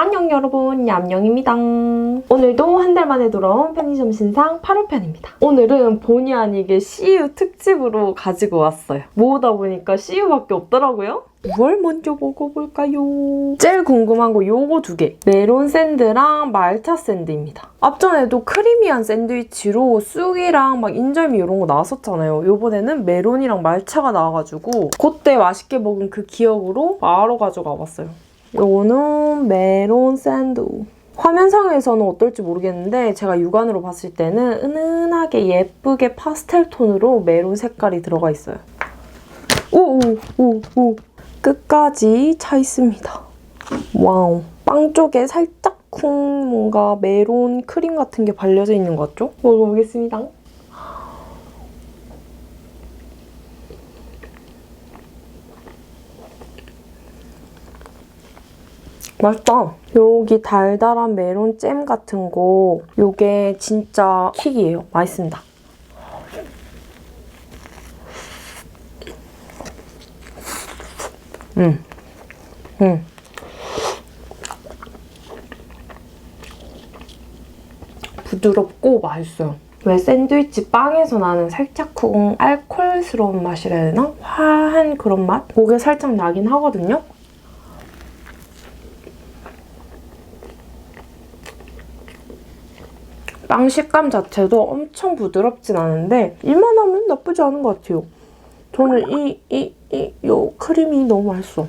안녕 여러분 얌영입니다. 오늘도 한 달 만에 돌아온 편의점 신상 8호 편입니다. 오늘은 본의 아니게 CU 특집으로 가지고 왔어요. 모으다 보니까 CU밖에 없더라고요. 뭘 먼저 먹어볼까요? 제일 궁금한 거 요거 두 개. 메론 샌드랑 말차 샌드입니다. 앞전에도 크리미한 샌드위치로 쑥이랑 막 인절미 이런 거 나왔었잖아요. 요번에는 메론이랑 말차가 나와가지고 그때 맛있게 먹은 그 기억으로 바로 가져가 봤어요. 요거는 메론 샌드. 화면상에서는 어떨지 모르겠는데 제가 육안으로 봤을 때는 은은하게 예쁘게 파스텔 톤으로 메론 색깔이 들어가 있어요. 오오오오 끝까지 차 있습니다. 와우. 빵 쪽에 살짝 쿵 뭔가 메론 크림 같은 게 발려져 있는 것 같죠? 먹어보겠습니다. 맛있다. 여기 달달한 메론 잼 같은 거 요게 진짜 킥이에요. 맛있습니다. 음. 음. 부드럽고 맛있어요. 왜 샌드위치 빵에서 나는 살짝 쿵 알코올스러운 맛이라 해야 되나? 화한 그런 맛? 그게 살짝 나긴 하거든요. 빵 식감 자체도 엄청 부드럽진 않은데 이만하면 나쁘지 않은 것 같아요. 저는 이, 이, 이, 요 크림이 너무 맛있어.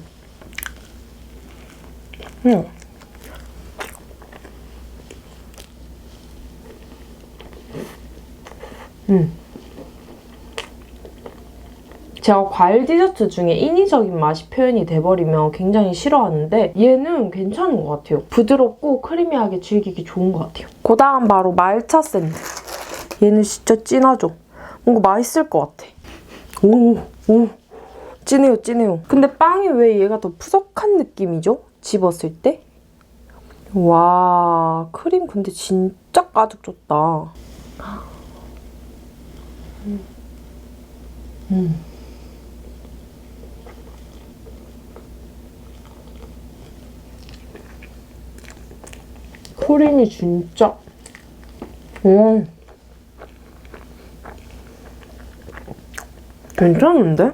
음. 음. 제가 과일 디저트 중에 인위적인 맛이 표현이 돼버리면 굉장히 싫어하는데 얘는 괜찮은 것 같아요. 부드럽고 크리미하게 즐기기 좋은 것 같아요. 그 다음 바로 말차 샌드. 얘는 진짜 진하죠? 뭔가 맛있을 것 같아. 오, 오. 진해요, 진해요. 근데 빵이 왜 얘가 더 푸석한 느낌이죠? 집었을 때? 와, 크림 근데 진짜 가득 줬다. 음. 음. 크림이 진짜 음. 괜찮은데?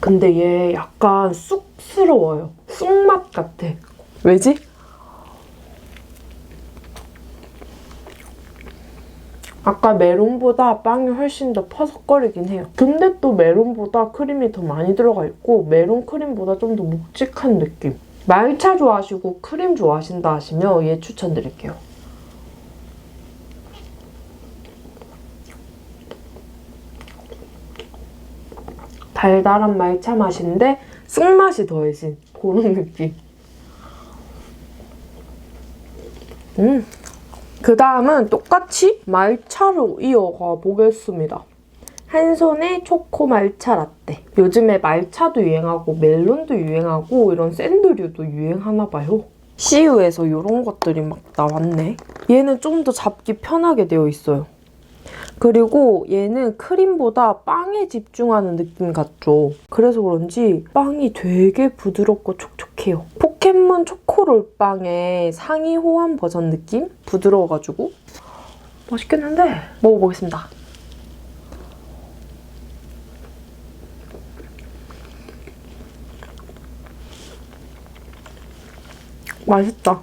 근데 얘 약간 쑥스러워요. 쑥맛 같아. 왜지? 아까 메론보다 빵이 훨씬 더 퍼석거리긴 해요. 근데 또 메론보다 크림이 더 많이 들어가 있고 메론 크림보다 좀 더 묵직한 느낌. 말차 좋아하시고 크림 좋아하신다 하시면 얘 추천드릴게요. 달달한 말차 맛인데 쑥맛이 더해진 그런 느낌. 음. 그 다음은 똑같이 말차로 이어가 보겠습니다. 한 손에 초코 말차 라떼. 요즘에 말차도 유행하고 멜론도 유행하고 이런 샌드류도 유행하나 봐요. CU에서 이런 것들이 막 나왔네. 얘는 좀 더 잡기 편하게 되어 있어요. 그리고 얘는 크림보다 빵에 집중하는 느낌 같죠? 그래서 그런지 빵이 되게 부드럽고 촉촉해요. 포켓몬 초코롤 빵의 상위 호환 버전 느낌? 부드러워가지고 맛있겠는데? 먹어보겠습니다. 맛있다.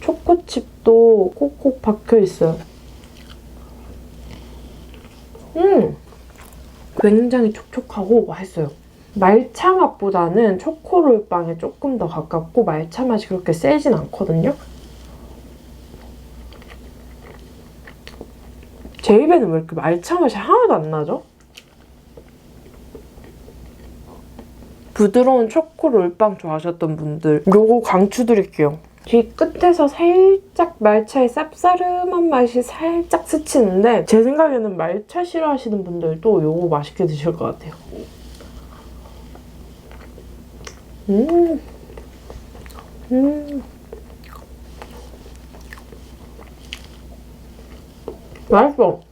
초코칩도 콕콕 박혀있어요. 음! 굉장히 촉촉하고 맛있어요. 말차 맛보다는 초코롤 빵에 조금 더 가깝고 말차 맛이 그렇게 세진 않거든요. 제 입에는 왜 이렇게 말차 맛이 하나도 안 나죠? 부드러운 초코 롤빵 좋아하셨던 분들 요거 강추드릴게요. 뒤 끝에서 살짝 말차의 쌉싸름한 맛이 살짝 스치는데 제 생각에는 말차 싫어하시는 분들도 요거 맛있게 드실 것 같아요. 음. 음. 맛있어.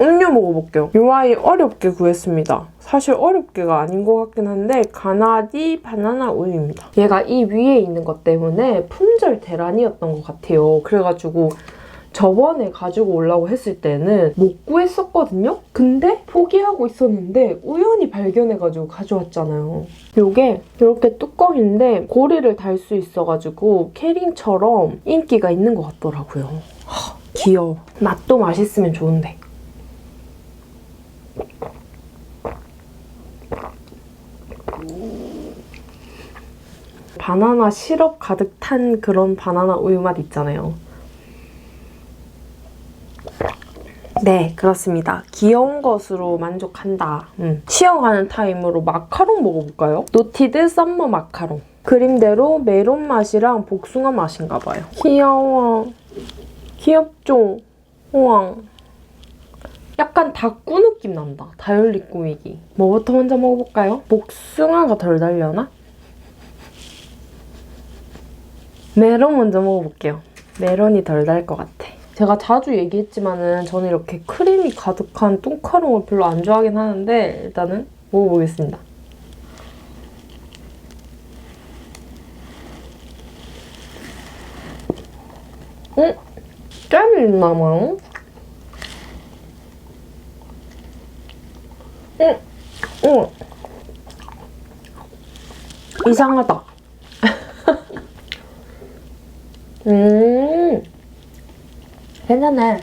음료 먹어볼게요. 이 아이 어렵게 구했습니다. 사실 어렵게가 아닌 것 같긴 한데 가나디 바나나 우유입니다. 얘가 이 위에 있는 것 때문에 품절 대란이었던 것 같아요. 그래가지고 저번에 가지고 오려고 했을 때는 못 구했었거든요? 근데 포기하고 있었는데 우연히 발견해가지고 가져왔잖아요. 요게 이렇게 뚜껑인데 고리를 달 수 있어가지고 캐링처럼 인기가 있는 것 같더라고요. 하, 귀여워. 맛도 맛있으면 좋은데. 바나나 시럽 가득 탄 그런 바나나 우유 맛 있잖아요. 네, 그렇습니다. 귀여운 것으로 만족한다. 음. 쉬어가는 타임으로 마카롱 먹어볼까요? 노티드 썸머 마카롱. 그림대로 메론 맛이랑 복숭아 맛인가 봐요. 귀여워. 귀엽죠? 우와. 약간 다꾸 느낌 난다. 다이얼리 꾸미기. 뭐부터 먼저 먹어볼까요? 복숭아가 덜 달려나? 메론 먼저 먹어볼게요. 메론이 덜 달 것 같아. 제가 자주 얘기했지만은 저는 이렇게 크림이 가득한 뚱카롱을 별로 안 좋아하긴 하는데 일단은 먹어보겠습니다. 응? 잼이 있나 봐요? 응, 응. 이상하다. 음. 괜찮네.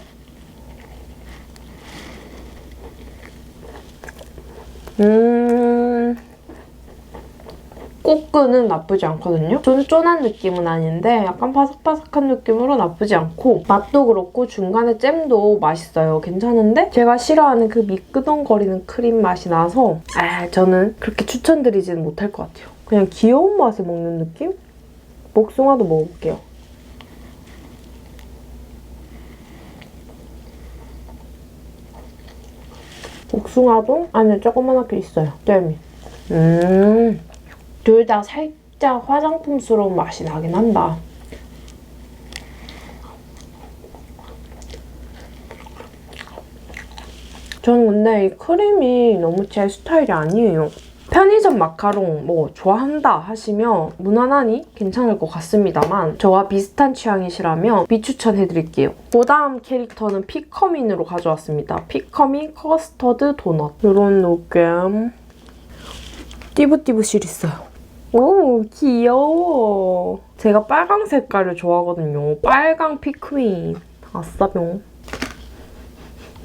음. 꼬끄는 나쁘지 않거든요. 쫀쫀한 느낌은 아닌데 약간 바삭바삭한 느낌으로 나쁘지 않고 맛도 그렇고 중간에 잼도 맛있어요. 괜찮은데 제가 싫어하는 그 미끄덩거리는 크림 맛이 나서 아 저는 그렇게 추천드리지는 못할 것 같아요. 그냥 귀여운 맛에 먹는 느낌? 복숭아도 먹어볼게요. 복숭아도 안에 조그만하게 있어요. 잼이. 음. 둘 다 살짝 화장품스러운 맛이 나긴 한다. 저는 근데 이 크림이 너무 제 스타일이 아니에요. 편의점 마카롱 뭐 좋아한다 하시면 무난하니 괜찮을 것 같습니다만 저와 비슷한 취향이시라면 비추천해드릴게요. 그 다음 캐릭터는 피커민으로 가져왔습니다. 피커민 커스터드 도넛 이런 느낌 띠부띠부실 있어요. 오 귀여워. 제가 빨강 색깔을 좋아하거든요. 빨강 피크민. 아싸병.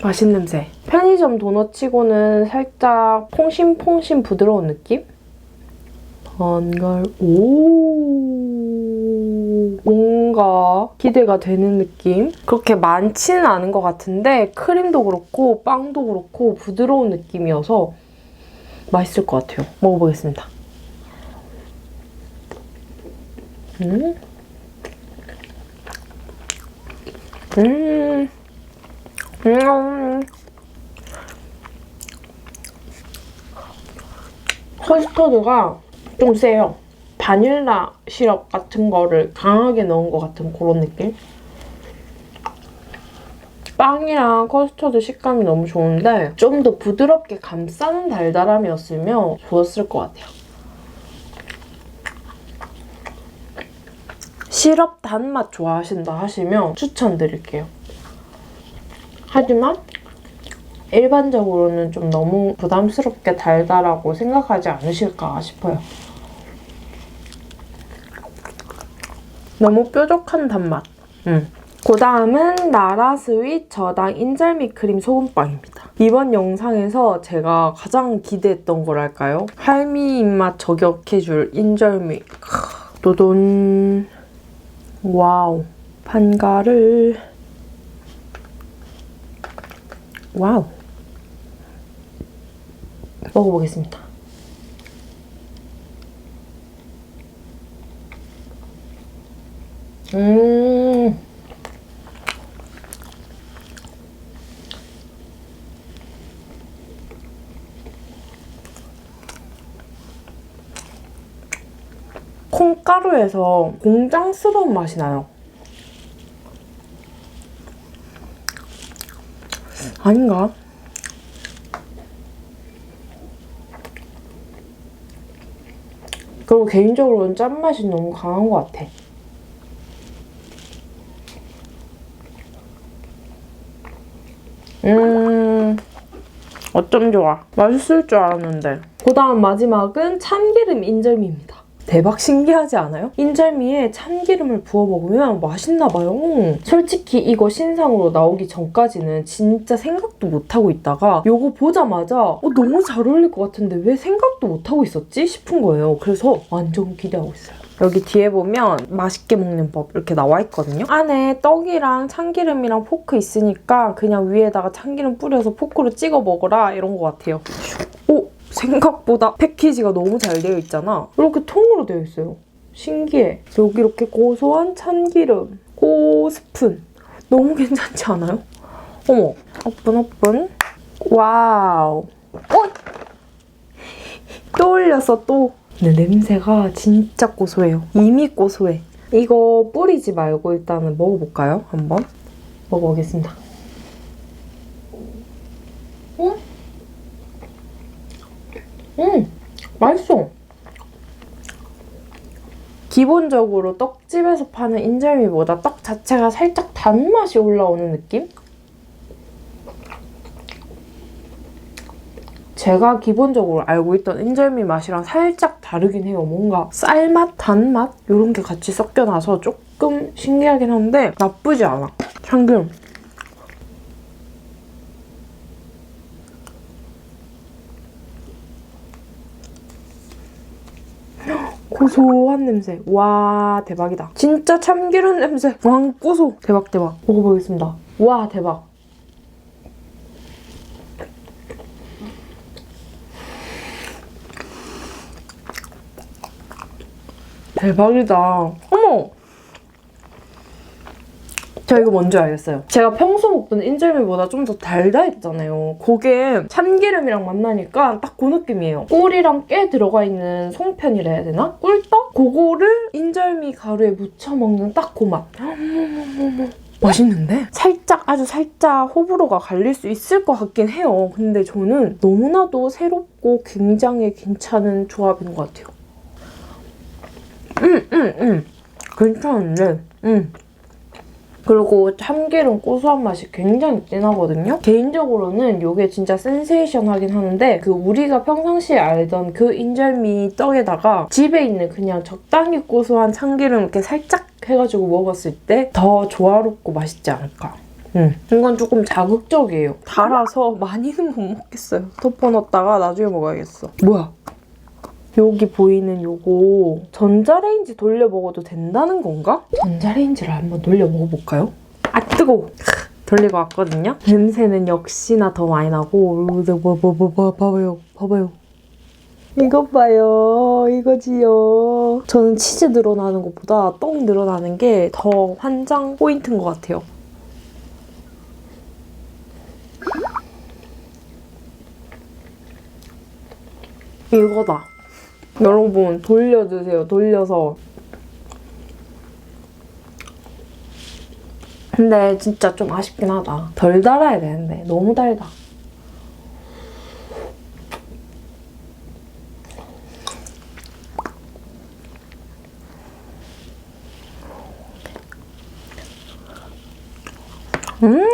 맛있는 냄새. 편의점 도넛치고는 살짝 퐁신퐁신 부드러운 느낌? 번걸 오 뭔가 기대가 되는 느낌? 그렇게 많지는 않은 것 같은데 크림도 그렇고 빵도 그렇고 부드러운 느낌이어서 맛있을 것 같아요. 먹어보겠습니다. 음. 음. 음. 커스터드가 좀 세요. 바닐라 시럽 같은 거를 강하게 넣은 것 같은 그런 느낌? 빵이랑 커스터드 식감이 너무 좋은데 좀 더 부드럽게 감싸는 달달함이었으면 좋았을 것 같아요. 시럽 단맛 좋아하신다 하시면 추천드릴게요. 하지만 일반적으로는 좀 너무 부담스럽게 달달하고 생각하지 않으실까 싶어요. 너무 뾰족한 단맛. 음. 그 다음은 나라 스윗 저당 인절미 크림 소금빵입니다. 이번 영상에서 제가 가장 기대했던 거랄까요? 할미 입맛 저격해줄 인절미. 크, 도돈. 와우. 판가를. 와우. 먹어보겠습니다. 음. 밀가루에서 공장스러운 맛이 나요. 아닌가? 그리고 개인적으로는 짠맛이 너무 강한 것 같아. 음, 어쩜 좋아. 맛있을 줄 알았는데. 그 다음 마지막은 참기름 인절미입니다. 대박 신기하지 않아요? 인절미에 참기름을 부어 먹으면 맛있나 봐요. 솔직히 이거 신상으로 나오기 전까지는 진짜 생각도 못하고 있다가 이거 보자마자 어, 너무 잘 어울릴 것 같은데 왜 생각도 못하고 있었지 싶은 거예요. 그래서 완전 기대하고 있어요. 여기 뒤에 보면 맛있게 먹는 법 이렇게 나와 있거든요. 안에 떡이랑 참기름이랑 포크 있으니까 그냥 위에다가 참기름 뿌려서 포크로 찍어 먹어라 이런 것 같아요. 오! 생각보다 패키지가 너무 잘 되어 있잖아. 이렇게 통으로 되어 있어요. 신기해. 여기 이렇게 고소한 참기름, 고 스푼. 너무 괜찮지 않아요? 어머, 오픈 오픈. 와우. 어? 또 올렸어 또. 근데 냄새가 진짜 고소해요. 이미 고소해. 이거 뿌리지 말고 일단은 먹어볼까요? 한번 먹어보겠습니다. 음? 음, 맛있어. 기본적으로 떡집에서 파는 인절미보다 떡 자체가 살짝 단맛이 올라오는 느낌? 제가 기본적으로 알고 있던 인절미 맛이랑 살짝 다르긴 해요. 뭔가 쌀맛, 단맛 이런 게 같이 섞여나서 조금 신기하긴 한데 나쁘지 않아. 참기름. 고소한 냄새. 와 대박이다. 진짜 참기름 냄새. 왕 고소. 대박 대박. 먹어보겠습니다. 와 대박. 대박이다. 어머! 저 이거 뭔지 알겠어요. 제가 평소 먹던 인절미보다 좀 더 달달했잖아요. 그게 참기름이랑 만나니까 딱 그 느낌이에요. 꿀이랑 깨 들어가 있는 송편이라 해야 되나? 꿀떡? 그거를 인절미 가루에 묻혀 먹는 딱 그 맛. 맛있는데? 살짝 아주 살짝 호불호가 갈릴 수 있을 것 같긴 해요. 근데 저는 너무나도 새롭고 굉장히 괜찮은 조합인 것 같아요. 음, 음, 음. 괜찮은데, 음. 그리고 참기름 고소한 맛이 굉장히 진하거든요. 개인적으로는 이게 진짜 센세이션하긴 하는데 그 우리가 평상시에 알던 그 인절미 떡에다가 집에 있는 그냥 적당히 고소한 참기름 이렇게 살짝 해가지고 먹었을 때 더 조화롭고 맛있지 않을까. 음. 이건 조금 자극적이에요. 달아서 많이는 못 먹겠어요. 덮어놨다가 나중에 먹어야겠어. 뭐야? 여기 보이는 요거 전자레인지 돌려 먹어도 된다는 건가? 전자레인지를 한번 돌려 먹어볼까요? 아 뜨거워! 돌리고 왔거든요? 냄새는 역시나 더 많이 나고 뭐, 뭐, 뭐, 뭐, 뭐, 봐봐요 봐봐요 이것 봐요 이거지요 저는 치즈 늘어나는 것보다 떡 늘어나는 게 더 환장 포인트인 것 같아요 이거다 여러분 돌려주세요. 돌려서. 근데 진짜 좀 아쉽긴 하다. 덜 달아야 되는데. 너무 달다. 음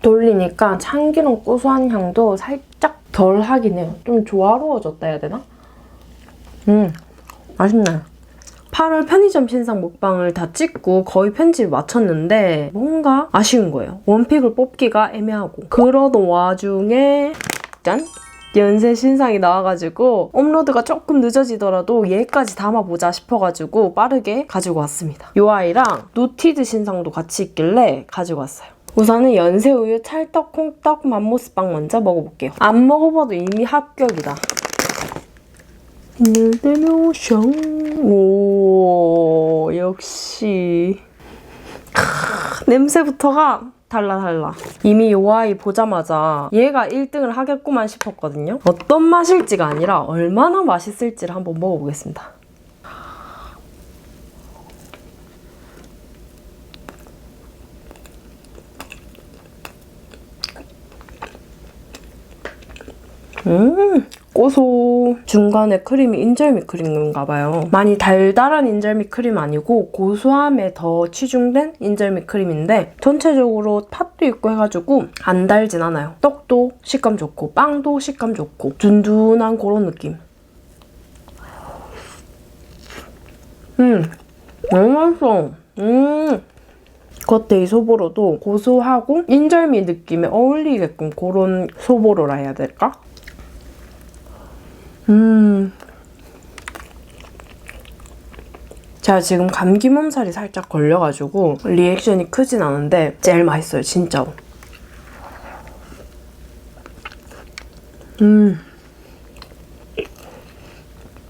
돌리니까 참기름 고소한 향도 살짝 덜 하긴 해요. 좀 조화로워졌다 해야 되나? 음, 맛있네. 8월 편의점 신상 먹방을 다 찍고 거의 편집을 마쳤는데 뭔가 아쉬운 거예요. 원픽을 뽑기가 애매하고 그러던 와중에 짠! 연세 신상이 나와가지고 업로드가 조금 늦어지더라도 얘까지 담아보자 싶어가지고 빠르게 가지고 왔습니다. 이 아이랑 노티드 신상도 같이 있길래 가지고 왔어요. 우선은 연세우유 찰떡 콩떡 맘모스빵 먼저 먹어볼게요. 안 먹어봐도 이미 합격이다. 늘들묘숑 오 역시. 크, 냄새부터가 달라 달라. 이미 요 아이 보자마자 얘가 1등을 하겠구만 싶었거든요. 어떤 맛일지가 아니라 얼마나 맛있을지를 한번 먹어보겠습니다. 음 고소. 중간에 크림이 인절미 크림인가 봐요. 많이 달달한 인절미 크림 아니고 고소함에 더 치중된 인절미 크림인데 전체적으로 팥도 있고 해가지고 안 달진 않아요. 떡도 식감 좋고 빵도 식감 좋고 둔둔한 그런 느낌. 음, 너무 맛있어. 음. 겉에 이 소보로도 고소하고 인절미 느낌에 어울리게끔 그런 소보로라 해야 될까? 음. 제가 지금 감기 몸살이 살짝 걸려가지고 리액션이 크진 않은데 제일 맛있어요, 진짜로. 음.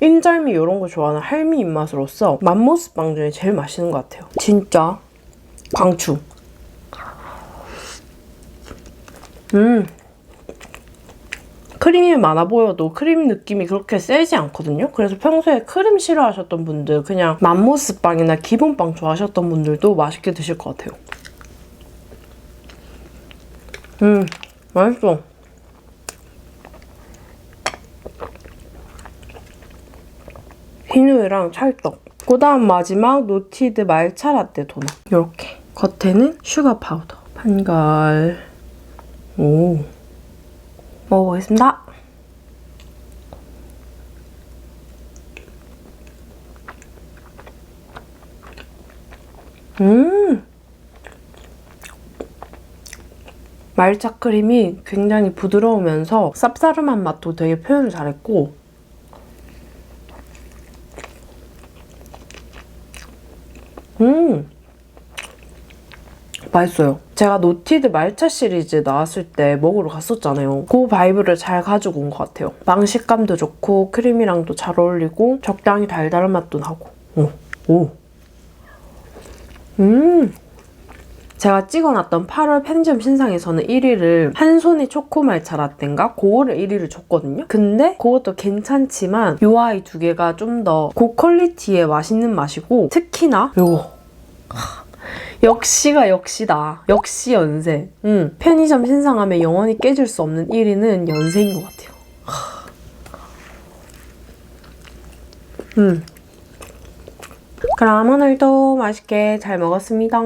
인절미 이런 거 좋아하는 할미 입맛으로서 맘모스 빵 중에 제일 맛있는 것 같아요. 진짜 광추. 음. 크림이 많아 보여도 크림 느낌이 그렇게 세지 않거든요. 그래서 평소에 크림 싫어하셨던 분들, 그냥 맘모스 빵이나 기본빵 좋아하셨던 분들도 맛있게 드실 것 같아요. 음, 맛있어. 흰우유랑 찰떡. 그 다음 마지막 노티드 말차 라떼 도넛. 이렇게. 겉에는 슈가 파우더. 판갈. 오. 먹어보겠습니다. 음! 말차 크림이 굉장히 부드러우면서 쌉싸름한 맛도 되게 표현을 잘했고 음! 맛있어요. 제가 노티드 말차 시리즈 나왔을 때 먹으러 갔었잖아요. 그 바이브를 잘 가지고 온 것 같아요. 빵 식감도 좋고 크림이랑도 잘 어울리고 적당히 달달한 맛도 나고. 오, 오. 음. 제가 찍어놨던 8월 편의점 신상에서는 1위를 한 손에 초코 말차 라떼인가? 그거를 1위를 줬거든요. 근데 그것도 괜찮지만 이 아이 두 개가 좀 더 고퀄리티의 맛있는 맛이고 특히나 요거 역시가 역시다. 역시 연세. 음, 편의점 신상하면 영원히 깨질 수 없는 1위는 연세인 것 같아요. 음. 그럼 오늘도 맛있게 잘 먹었습니다.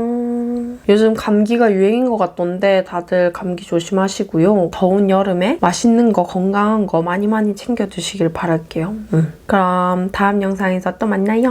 요즘 감기가 유행인 것 같던데 다들 감기 조심하시고요. 더운 여름에 맛있는 거, 건강한 거 많이 많이 챙겨 드시길 바랄게요. 음. 그럼 다음 영상에서 또 만나요.